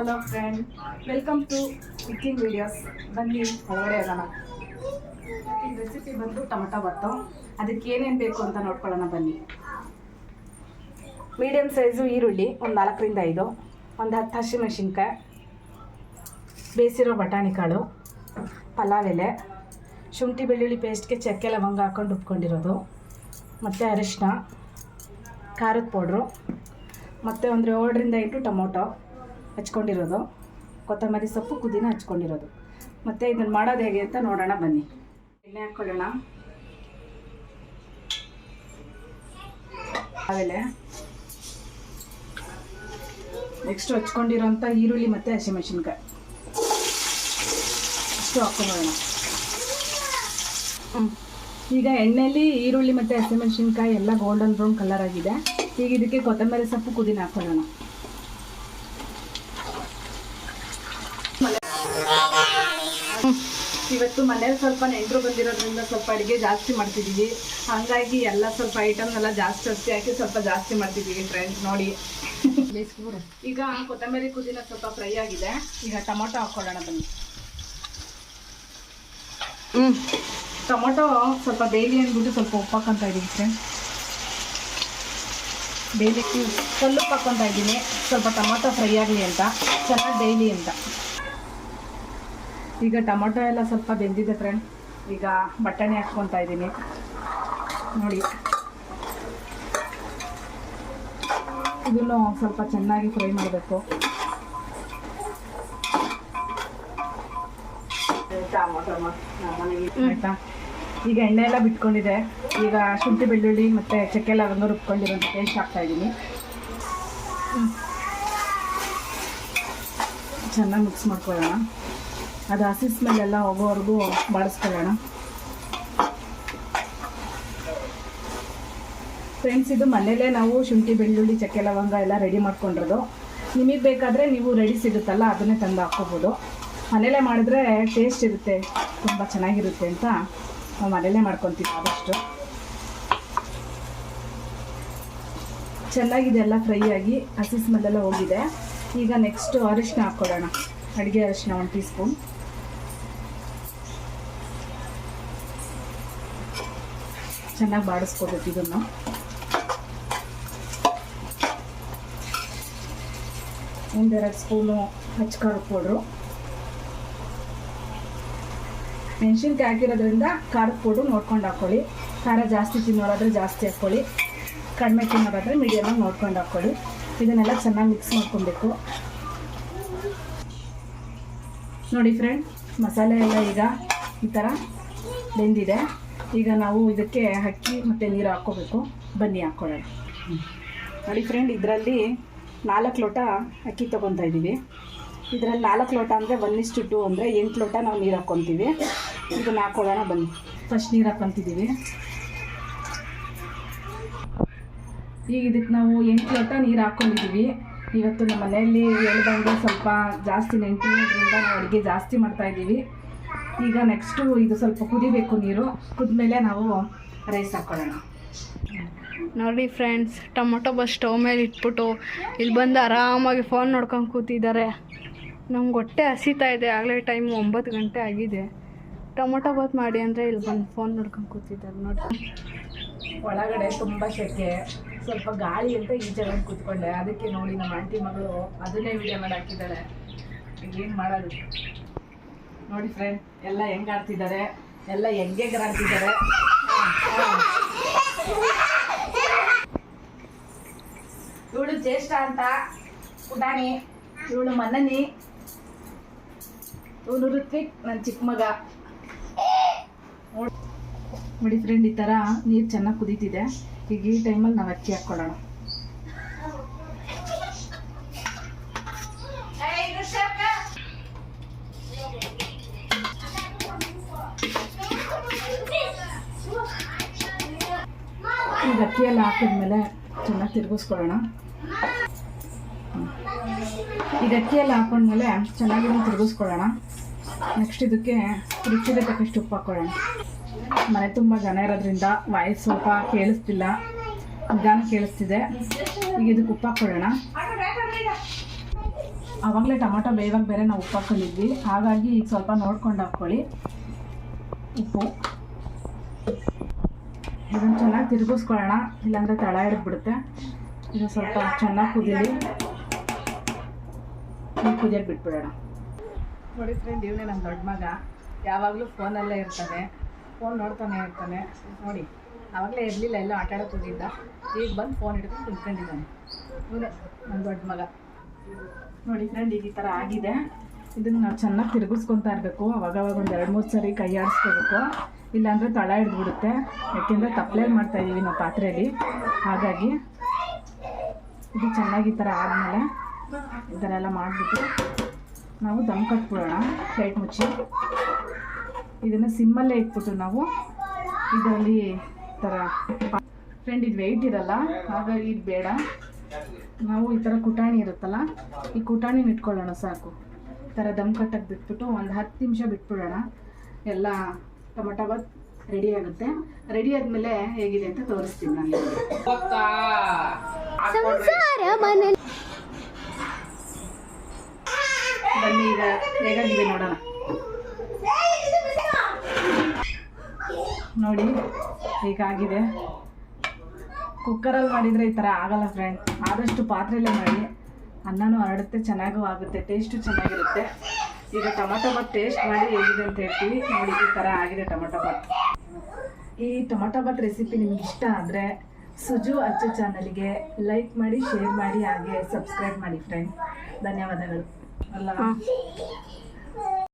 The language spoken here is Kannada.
Hello friend welcome to cooking videos ಬನ್ನಿ, ಒಳಗಡೆ ಹೋಗೋಣ ಈ ರೆಸಿಪಿ ಬಂದು ಟೊಮೊಟೊ ಬತ್ತು ಅದಕ್ಕೆ ಏನೇನು ಬೇಕು ಅಂತ ನೋಡ್ಕೊಳ್ಳೋಣ ಬನ್ನಿ. ಮೀಡಿಯಮ್ ಸೈಜು ಈರುಳ್ಳಿ, ಒಂದು ನಾಲ್ಕರಿಂದ ಐದು. ಒಂದು ಹತ್ತು ಹಸಿಮೆಣಸಿನ್ಕಾಯಿ. ಬೇಯಿಸಿರೋ ಬಟಾಣಿ ಕಾಳು. ಪಲಾವ್ ಎಲೆ. ಶುಂಠಿ ಬೆಳ್ಳುಳ್ಳಿ ಪೇಸ್ಟ್ಗೆ ಚಕ್ಕೆ ಲವಂಗ ಹಾಕ್ಕೊಂಡು ಉಪ್ಕೊಂಡಿರೋದು. ಮತ್ತು ಅರಿಶಿನ ಖಾರದ ಪೌಡ್ರು ಮತ್ತು ಒಂದು ಏಳರಿಂದ ಎಂಟು ಟೊಮೊಟೊ. ಹಚ್ಕೊಂಡಿರೋದು. ಕೊತ್ತಂಬರಿ ಸೊಪ್ಪು ಕುದಿನ ಹಚ್ಕೊಂಡಿರೋದು. ಮತ್ತು ಇದನ್ನು ಮಾಡೋದು ಹೇಗೆ ಅಂತ ನೋಡೋಣ ಬನ್ನಿ. ಎಣ್ಣೆ ಹಾಕ್ಕೊಳ್ಳೋಣ ಆಮೇಲೆ ನೆಕ್ಸ್ಟ್ ಹಚ್ಕೊಂಡಿರೋಂಥ ಈರುಳ್ಳಿ ಮತ್ತು ಹಸಿಮೆಣಸಿನ್ಕಾಯಿ. ಇಷ್ಟು ಹಾಕ್ಕೊಂಡೋಣ ಹ್ಞೂ ಈಗ ಎಣ್ಣೆಯಲ್ಲಿ ಈರುಳ್ಳಿ ಮತ್ತು ಹಸಿಮೆಣಸಿನ್ಕಾಯಿ ಎಲ್ಲ ಗೋಲ್ಡನ್ ಬ್ರೌನ್ ಕಲರ್ ಆಗಿದೆ. ಈಗ ಇದಕ್ಕೆ ಕೊತ್ತಂಬರಿ ಸೊಪ್ಪು ಕುದಿನ ಹಾಕೊಳ್ಳೋಣ. ಇವತ್ತು ಮನೇಲಿ ಸ್ವಲ್ಪ ನೆಂಟರು ಬಂದಿರೋದ್ರಿಂದ ಸ್ವಲ್ಪ ಅಡುಗೆ ಜಾಸ್ತಿ ಮಾಡ್ತಿದ್ದೀವಿ ಹಾಗಾಗಿ ಎಲ್ಲ ಸ್ವಲ್ಪ ಐಟಮ್ನೆಲ್ಲ ಜಾಸ್ತಿ ಜಾಸ್ತಿ ಹಾಕಿ ಸ್ವಲ್ಪ ಜಾಸ್ತಿ ಮಾಡ್ತಿದ್ದೀವಿ ಫ್ರೆಂಡ್ಸ್ ನೋಡಿ. ಈಗ ಕೊತ್ತಂಬರಿ ಕುದಿನ ಸ್ವಲ್ಪ ಫ್ರೈ ಆಗಿದೆ. ಈಗ ಟೊಮೊಟೊ ಹಾಕೊಳ್ಳೋಣ ಬನ್ನಿ. ಟೊಮೊಟೊ ಸ್ವಲ್ಪ ಬೇಲಿ ಅಂದ್ಬಿಟ್ಟು ಸ್ವಲ್ಪ ಉಪ್ಪು ಹಾಕ್ಕೊಂತ ಇದ್ದೀವಿ ಫ್ರೆಂಡ್ ಬೇಲಿ ಕಲ್ಲುಪ್ಪು ಹಾಕ್ಕೊಂತ ಇದ್ದೀನಿ ಸ್ವಲ್ಪ ಟೊಮೊಟೊ ಫ್ರೈ ಆಗಲಿ ಅಂತ. ಚೆನ್ನಾಗಿ ಬೇಲಿ ಅಂತ. ಈಗ ಟೊಮೊಟೊ ಎಲ್ಲ ಸ್ವಲ್ಪ ಬೆಂದಿದೆ ಫ್ರೆಂಡ್ ಈಗ ಬಟಾಣಿ ಹಾಕ್ಕೊತಾ ಇದ್ದೀನಿ. ನೋಡಿ. ಇದನ್ನು ಸ್ವಲ್ಪ ಚೆನ್ನಾಗಿ ಫ್ರೈ ಮಾಡಬೇಕು. ಆಯಿತಾ ಈಗ ಎಣ್ಣೆ ಎಲ್ಲ ಬಿಟ್ಕೊಂಡಿದೆ. ಈಗ ಶುಂಠಿ ಬೆಳ್ಳುಳ್ಳಿ ಮತ್ತು ಚಕ್ಕೆ ಲವಂಗ ರುಬ್ಕೊಂಡಿರೋ ಪೇಸ್ಟ್ ಹಾಕ್ತಾ ಇದ್ದೀನಿ. ಚೆನ್ನಾಗಿ ಮಿಕ್ಸ್ ಮಾಡ್ಕೊಳ್ಳೋಣ. ಅದು ಹಸಿ ಸ್ಮೆಲ್ ಎಲ್ಲ ಹೋಗೋವರೆಗೂ ಬಾಡಿಸ್ಕೊಳ್ಳೋಣ. ಫ್ರೆಂಡ್ಸ್ ಇದು ಮನೇಲೇ ನಾವು ಶುಂಠಿ, ಬೆಳ್ಳುಳ್ಳಿ, ಚಕ್ಕೆ, ಲವಂಗ ಎಲ್ಲ ರೆಡಿ ಮಾಡ್ಕೊಂಡಿರೋದು. ನಿಮಗೆ ಬೇಕಾದರೆ ನೀವು ರೆಡಿ ಸಿಗುತ್ತಲ್ಲ, ಅದನ್ನೇ ತಂದು ಹಾಕ್ಕೋಬೋದು. ಮನೇಲೇ ಮಾಡಿದ್ರೆ ಟೇಸ್ಟ್ ಇರುತ್ತೆ, ತುಂಬ ಚೆನ್ನಾಗಿರುತ್ತೆ ಅಂತ ನಾವು ಮನೇಲೇ ಮಾಡ್ಕೊತೀವಿ ಆದಷ್ಟು. ಚೆನ್ನಾಗಿದೆ ಎಲ್ಲ ಫ್ರೈ ಆಗಿ, ಹಸಿ ಸ್ಮೆಲ್ಲೆಲ್ಲ ಹೋಗಿದೆ. ಈಗ ನೆಕ್ಸ್ಟು ಅರಿಶಿನ ಹಾಕ್ಕೊಳ್ಳೋಣ. ಅಡುಗೆ ಅರಿಶಿನ ಒಂದು ಟೀ ಸ್ಪೂನ್ ಚೆನ್ನಾಗಿ ಬಾಡಿಸ್ಕೋಬೇಕು ಇದನ್ನು. ಒಂದೆರಡು ಸ್ಪೂನು ಹಚ್ಕಾಳು ಪೌಡ್ರು. ಮೆಣಸಿನ್ಕಾಯಿ ಹಾಕಿರೋದ್ರಿಂದ ಖಾರದ ಪೌಡ್ರು ನೋಡ್ಕೊಂಡು ಹಾಕ್ಕೊಳ್ಳಿ ಖಾರ ಜಾಸ್ತಿ ತಿನ್ನೋರಾದರೆ ಜಾಸ್ತಿ ಹಾಕ್ಕೊಳ್ಳಿ ಕಡಿಮೆ ತಿನ್ನೋರಾದರೆ ಮೀಡಿಯಮಾಗಿ ನೋಡ್ಕೊಂಡು ಹಾಕ್ಕೊಳ್ಳಿ ಇದನ್ನೆಲ್ಲ ಚೆನ್ನಾಗಿ ಮಿಕ್ಸ್ ಮಾಡ್ಕೊಬೇಕು. ನೋಡಿ ಫ್ರೆಂಡ್ ಮಸಾಲೆ ಎಲ್ಲ ಈಗ ಈ ಥರ ಬೆಂದಿದೆ. ಈಗ ನಾವು ಇದಕ್ಕೆ ಅಕ್ಕಿ ಮತ್ತು ನೀರು ಹಾಕ್ಕೋಬೇಕು. ಬನ್ನಿ ಹಾಕ್ಕೊಳ್ಳೋಣ. ನೋಡಿ ಫ್ರೆಂಡ್ ಇದರಲ್ಲಿ ನಾಲ್ಕು ಲೋಟ ಅಕ್ಕಿ ತೊಗೊತಾ ಇದ್ದೀವಿ. ಇದರಲ್ಲಿ ನಾಲ್ಕು ಲೋಟ ಅಂದರೆ ಒನ್ ಇಷ್ಟು ಟು ಅಂದರೆ ಎಂಟು ಲೋಟ ನಾವು ನೀರು ಹಾಕ್ಕೊತೀವಿ. ಇದನ್ನು ಹಾಕ್ಕೊಳ್ಳೋಣ, ಬನ್ನಿ. ಫಸ್ಟ್ ನೀರು ಹಾಕ್ಕೊತಿದ್ದೀವಿ. ಈಗ ಇದಕ್ಕೆ ನಾವು ಎಂಟು ಲೋಟ ನೀರು ಹಾಕ್ಕೊಂಡಿದ್ದೀವಿ. ಇವತ್ತು ನಮ್ಮ ಮನೆಯಲ್ಲಿ ಹೇಳ್ದಂಗೆ ಸ್ವಲ್ಪ ಜಾಸ್ತಿ ನೆಂಟಿರೋದ್ರಿಂದ ನಾವು ಅಡುಗೆ ಜಾಸ್ತಿ ಮಾಡ್ತಾ ಇದ್ದೀವಿ. ಈಗ ನೆಕ್ಸ್ಟು ಇದು ಸ್ವಲ್ಪ ಕುದಿಬೇಕು ನೀರು. ಕುದ್ಮೇಲೆ ನಾವು ರೈಸ್ ಹಾಕ್ಕೊಳ್ಳೋಣ ನೋಡಿ ಫ್ರೆಂಡ್ಸ್ ಟೊಮೊಟೊ ಬಸ್ ಸ್ಟವ್ ಮೇಲೆ ಇಟ್ಬಿಟ್ಟು ಇಲ್ಲಿ ಬಂದು ಆರಾಮಾಗಿ ಫೋನ್ ನೋಡ್ಕೊಂಡು ಕೂತಿದ್ದಾರೆ. ನಮ್ಗೆ ಹೊಟ್ಟೆ ಹಸಿತಾ ಇದೆ ಆಗಲೇ ಟೈಮ್ ಒಂಬತ್ತು ಗಂಟೆ ಆಗಿದೆ. ಟೊಮೊಟೊ ಬಾತ್ ಮಾಡಿ ಅಂದರೆ ಇಲ್ಲಿ ಬಂದು ಫೋನ್ ನೋಡ್ಕೊಂಡು ಕೂತಿದ್ದಾರೆ ನೋಡಿ. ಒಳಗಡೆ ತುಂಬ ಸೆಕೆ ಸ್ವಲ್ಪ ಗಾಳಿ ಅಂತ ಈ ಬಂದು ಕೂತ್ಕೊಂಡೆ. ಅದಕ್ಕೆ ನೋಡಿ ನಮ್ಮ ಆಂಟಿ ಮಗಳು ಅದನ್ನೇ ವಿಡಿಯೋ ಮಾಡಿ ಹಾಕಿದ್ದಾಳೆ ಏನು ಮಾಡೋದು? ನೋಡಿ ಫ್ರೆಂಡ್ ಎಲ್ಲ ಹೆಂಗ್ ಆಡ್ತಿದ್ದಾರೆ? ಎಲ್ಲ ಹೆಂಗೆ ಆಡ್ತಿದ್ದಾರೆ. ಇವಳು ಜ್ಯೇಷ್ಠ ಅಂತ. ಪುಟಾಣಿ ಇವಳು ಮನನಿ ಇವನು ಋತ್ವಿಕ್ ನನ್ನ ಚಿಕ್ಕ ಮಗ. ನೋಡ್- ಫ್ರೆಂಡ್ ಈ ಥರ ನೀರು ಚೆನ್ನಾಗಿ ಕುದೀತಿದೆ. ಈಗ ಈ ಟೈಮಲ್ಲಿ ನಾವು ಅಕ್ಕಿ ಹಾಕ್ಕೊಳ್ಳೋಣ ಈಗ ಅಕ್ಕಿಯೆಲ್ಲ ಎಲ್ಲ ಹಾಕಿದ್ಮೇಲೆ ಚೆನ್ನಾಗಿ ತಿರುಗಿಸ್ಕೊಳ್ಳೋಣ. ಈಗ ಹಾಕೊಂಡ ಎಲ್ಲ ಹಾಕೊಂಡ್ಮೇಲೆ ಚೆನ್ನಾಗಿ ತಿರುಗಿಸ್ಕೊಳ್ಳೋಣ. ನೆಕ್ಸ್ಟ್ ಇದಕ್ಕೆ ರುಚಿಗೆ ತಕ್ಕಷ್ಟು ಉಪ್ಪು ಹಾಕ್ಕೊಳ್ಳೋಣ ಮನೆ ತುಂಬ ಜನ ಇರೋದ್ರಿಂದ ವಾಯ್ಸ್ ಸ್ವಲ್ಪ ಕೇಳಿಸ್ತಿಲ್ಲ. ನಿಧಾನ ಕೇಳಿಸ್ತಿದೆ. ಈಗ ಇದಕ್ಕೆ ಉಪ್ಪು ಹಾಕ್ಕೊಳ್ಳೋಣ ಆವಾಗಲೇ ಟೊಮೊಟೊ ಬೇವಾಗ ಬೇರೆ ನಾವು ಉಪ್ಪು ಹಾಕೊಂಡಿದ್ವಿ. ಹಾಗಾಗಿ ಈಗ ಸ್ವಲ್ಪ ನೋಡ್ಕೊಂಡು ಹಾಕ್ಕೊಳ್ಳಿ. ಉಪ್ಪು. ಇದನ್ನು ಚೆನ್ನಾಗಿ ತಿರುಗಿಸ್ಕೊಳ್ಳೋಣ. ಇಲ್ಲಾಂದರೆ ತಳ ಹಿಡಿದ್ಬಿಡುತ್ತೆ. ಇದು ಸ್ವಲ್ಪ ಚೆನ್ನಾಗಿ ಕುದೀಲಿ. ಕುದಿಯಕ್ಕೆ ಕುದಿಯೋಕೆ ಬಿಟ್ಬಿಡೋಣ. ನೋಡಿ ಫ್ರೆಂಡ್ ಇವನೇ ನಮ್ಮ ದೊಡ್ಡ ಮಗ. ಯಾವಾಗಲೂ ಫೋನಲ್ಲೇ ಇರ್ತಾನೆ. ಫೋನ್ ನೋಡ್ತಾನೆ ಇರ್ತಾನೆ. ನೋಡಿ ಆವಾಗಲೇ ಇರಲಿಲ್ಲ ಎಲ್ಲ ಆಟ ಆಡೋ ಈಗ ಬಂದು ಫೋನ್ ಹಿಡ್ಕೊಂಡು ಕುತ್ಕೊಂಡಿದ್ದಾನೆ. ಇವನೇ ನಮ್ಮ ದೊಡ್ಡ ಮಗ. ನೋಡಿ ಫ್ರೆಂಡ್ ಈಗ ಈ ಥರ ಆಗಿದೆ. ಇದನ್ನು ನಾವು ಚೆನ್ನಾಗಿ ತಿರುಗಿಸ್ಕೊತಾ ಇರಬೇಕು. ಅವಾಗವಾಗ ಒಂದು ಎರಡು ಮೂರು ಸರಿ ಕೈ ಆಡಿಸ್ಕೋಬೇಕು. ಇಲ್ಲಾಂದರೆ ತಳ ಹಿಡಿದ್ಬಿಡುತ್ತೆ. ಯಾಕೆಂದರೆ ಮಾಡ್ತಾ ಇದ್ದೀವಿ ನಾವು ಪಾತ್ರೆಯಲ್ಲಿ ಹಾಗಾಗಿ ಇದು ಚೆನ್ನಾಗಿ ಈ ಥರ ಆದಮೇಲೆ ಈ ಥರ ಎಲ್ಲ ಮಾಡಿಬಿಟ್ಟು ನಾವು ದಮ್ ಕಟ್ಬಿಡೋಣ ಪ್ಲೇಟ್ ಮುಚ್ಚಿ. ಇದನ್ನು ಸಿಮ್ಮಲ್ಲೇ ಇಟ್ಬಿಟ್ಟು ನಾವು ಇದರಲ್ಲಿ ಥರ ಫ್ರೆಂಡ್ ಇದು ವೆಯ್ಟ್ ಇರಲ್ಲ, ಹಾಗಾಗಿ ಇದು ಬೇಡ. ನಾವು ಈ ಥರ ಕುಟಾಣಿ ಇರುತ್ತಲ್ಲ, ಈ ಕುಟಾಣಿನ ಇಟ್ಕೊಳ್ಳೋಣ ಸಾಕು. ಈ ಥರ ದಮ್ ಕಟ್ಟಕ್ಕೆ ಬಿಟ್ಬಿಟ್ಟು ಒಂದು ಹತ್ತು ನಿಮಿಷ ಬಿಟ್ಬಿಡೋಣ. ಎಲ್ಲ ಟೊಮೊಟೊ ಬಾತ್ ರೆಡಿ ಆಗುತ್ತೆ. ರೆಡಿ ಆದ್ಮೇಲೆ ಹೇಗಿದೆ ಅಂತ ತೋರಿಸ್ತೀನಿ ನಾನು ನಿಮಗೆ. ಬನ್ನಿ ಈಗ ಹೇಗಾಗಿದೆ ನೋಡೋಣ. ನೋಡಿ ಹೀಗಾಗಿದೆ ಕುಕ್ಕರಲ್ಲಿ ಮಾಡಿದರೆ ಈ ಥರ ಆಗಲ್ಲ ಫ್ರೆಂಡ್ ಆದಷ್ಟು ಪಾತ್ರೆಯಲ್ಲೇ ಮಾಡಿ. ಅನ್ನನೂ ಹರಡುತ್ತೆ ಚೆನ್ನಾಗೂ ಆಗುತ್ತೆ ಟೇಸ್ಟು ಚೆನ್ನಾಗಿರುತ್ತೆ. ಈಗ ಟೊಮೊಟೊ ಬಾತ್ ಟೇಸ್ಟ್ ಮಾಡಿ ಹೇಗಿದೆ ಅಂತ ಹೇಳ್ತೀವಿ ನೋಡಿ ಈ ಥರ ಆಗಿದೆ ಟೊಮೊಟೊ ಬಾತ್ ಈ ಟೊಮೊಟೊ ಬಾತ್ ರೆಸಿಪಿ ನಿಮ್ಗೆ ಇಷ್ಟ ಆದರೆ ಸುಜು ಅಚ್ಚು ಚಾನಲ್ಗೆ ಲೈಕ್ ಮಾಡಿ ಶೇರ್ ಮಾಡಿ, ಹಾಗೆ ಸಬ್ಸ್ಕ್ರೈಬ್ ಮಾಡಿ ಫ್ರೆಂಡ್ ಧನ್ಯವಾದಗಳು. ಅಲ್ಲ